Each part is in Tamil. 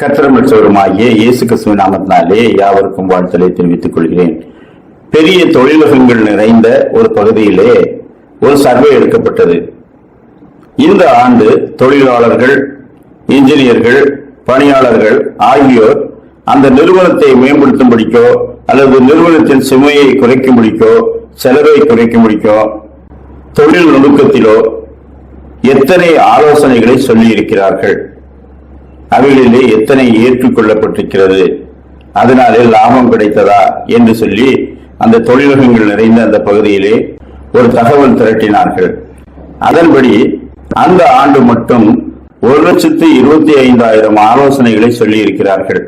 கத்திரமற்றவருமாகிய இயேசு கிறிஸ்துவ நாமத்தினாலே யாவருக்கும் வாழ்த்தலை தெரிவித்துக் கொள்கிறேன். பெரிய தொழிலகங்கள் நிறைந்த ஒரு பகுதியிலே ஒரு சர்வே எடுக்கப்பட்டது. இந்த ஆண்டு தொழிலாளர்கள் இன்ஜினியர்கள் பணியாளர்கள் ஆகியோர் அந்த நிறுவனத்தை மேம்படுத்தும்படிக்கோ அல்லது நிறுவனத்தின் சுமையை குறைக்கும்படிக்கோ செலவை குறைக்கும்படிக்கோ தொழில் நுணுக்கத்திலோ எத்தனை ஆலோசனைகளை சொல்லியிருக்கிறார்கள். அவைகளிலே எத்தனை ஏற்றுக்கொள்ளப்பட்டிருக்கிறது? அதனாலே லாபம் கிடைத்ததா என்று சொல்லி அந்த தொழிலகங்கள் நிறைந்த அந்த பகுதியிலே ஒரு தகவல் திரட்டினார்கள். அதன்படி அந்த ஆண்டு மட்டும் ஒரு லட்சத்து இருபத்தி ஐந்தாயிரம் ஆலோசனைகளை சொல்லி இருக்கிறார்கள்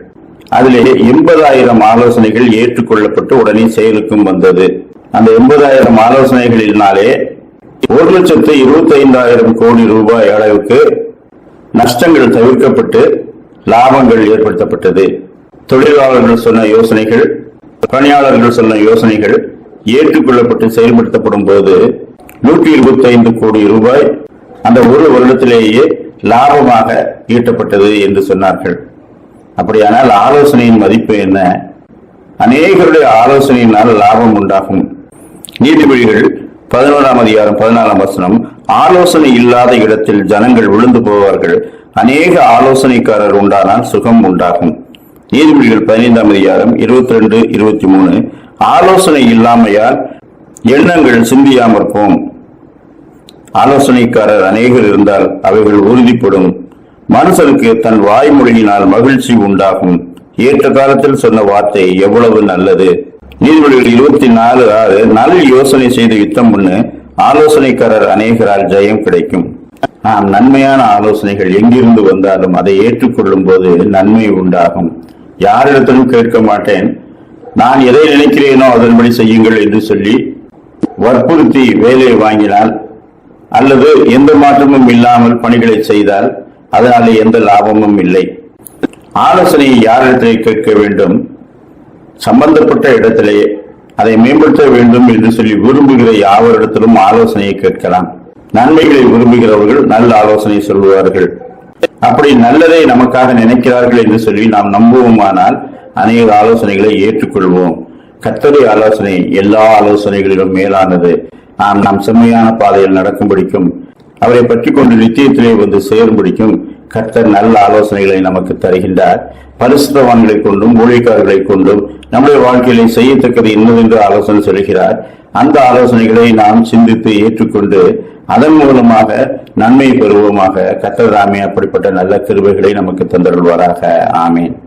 அதிலே எண்பதாயிரம் ஆலோசனைகள் ஏற்றுக்கொள்ளப்பட்டு உடனே செயலுக்கும் வந்தது. அந்த எண்பதாயிரம் ஆலோசனைகளினாலே ஒரு லட்சத்து இருபத்தி ஐந்தாயிரம் கோடி ரூபாய் அளவுக்கு நஷ்டங்கள் தவிர்க்கப்பட்டு லாபங்கள் ஏற்படுத்தப்பட்டது. தொழிலாளர்கள் சொன்ன யோசனைகள் பணியாளர்கள் சொன்ன யோசனைகள் ஏற்றுக்கொள்ளப்பட்டு செயல்படுத்தப்படும் போது நூற்றி இருபத்தி ஐந்து கோடி ரூபாய் அந்த ஒரு வருடத்திலேயே லாபமாக ஈட்டப்பட்டது என்று சொன்னார்கள். அப்படியானால் ஆலோசனையின் மதிப்பு என்ன? அநேகருடைய ஆலோசனையினால் லாபம் உண்டாகும். நீதிபதிகள் பதினோராம் அதிகாரம் பதினாலாம் வசனம் ஆலோசனை இல்லாத இடத்தில் ஜனங்கள் விழுந்து போவார்கள். அநேக ஆலோசனைக்காரர் உண்டானால் சுகம் உண்டாகும். நீதிபதிகள் பதினைந்தாம் அதிகாரம் இருபத்தி ரெண்டு இருபத்தி மூணு ஆலோசனை இல்லாமையால் எண்ணங்கள் சிந்தியாமற் போம் ஆலோசனைக்காரர் அநேகர் இருந்தால் அவைகள் உறுதிப்படும். மனுஷனுக்கு தன் வாய்மொழியினால் மகிழ்ச்சி உண்டாகும். ஏற்ற காலத்தில் சொன்ன வார்த்தை எவ்வளவு நல்லது. நீதிபதிகள் இருபத்தி நாலு ஆறு நல்ல யோசனை செய்து யுத்தம் பண்ணு ஆலோசனைக்காரர் அநேகரால் ஜெயம் கிடைக்கும். நாம் நன்மையான ஆலோசனைகள் எங்கிருந்து வந்தாலும் அதை ஏற்றுக்கொள்ளும் போது நன்மை உண்டாகும். யாரிடத்திலும் கேட்க மாட்டேன். நான் எதை நினைக்கிறேனோ அதன்படி செய்யுங்கள் என்று சொல்லி வற்புறுத்தி வேலையை வாங்கினால் அல்லது எந்த மாற்றமும் இல்லாமல் பணிகளை செய்தால் அதனாலே எந்த லாபமும் இல்லை. ஆலோசனையை யாரிடத்தை கேட்க வேண்டும்? சம்பந்தப்பட்ட இடத்திலேயே அதை மேம்படுத்த வேண்டும் என்று சொல்லி விரும்புகிற யாவரிடத்திலும் ஆலோசனையை கேட்கலாம். நன்மைகளை விரும்புகிறவர்கள் நல்ல ஆலோசனை சொல்லுவார்கள். அப்படி நல்லதை நமக்காக நினைக்கிறார்கள் என்று சொல்லி நாம் நம்புவோமானால் அநேக ஆலோசனைகளை ஏற்றுக்கொள்வோம். கத்தரி ஆலோசனை எல்லா ஆலோசனைகளிலும் மேலானது. நாம் நாம் செம்மையான பாதையில் நடக்கும்படிக்கும் அவரை பற்றி கொண்டு நித்தியத்திலே வந்து சேரும்படிக்கும் கர்த்தர் நல்ல ஆலோசனைகளை நமக்கு தருகின்றார். பரிசுத்தவான்களை கொண்டும் ஊழியக்காரர்களை கொண்டும் நம்முடைய வாழ்க்கையிலே செய்யத்தக்கது இன்னதென்று ஆலோசனை சொல்கிறார். அந்த ஆலோசனைகளை நாம் சிந்தித்து ஏற்றுக்கொண்டு அதன் மூலமாக நன்மை பெறுவோமாக கர்த்தர் ஆமே அப்படிப்பட்ட நல்ல கிருபைகளை நமக்கு தந்தருள்வாராக. ஆமேன்.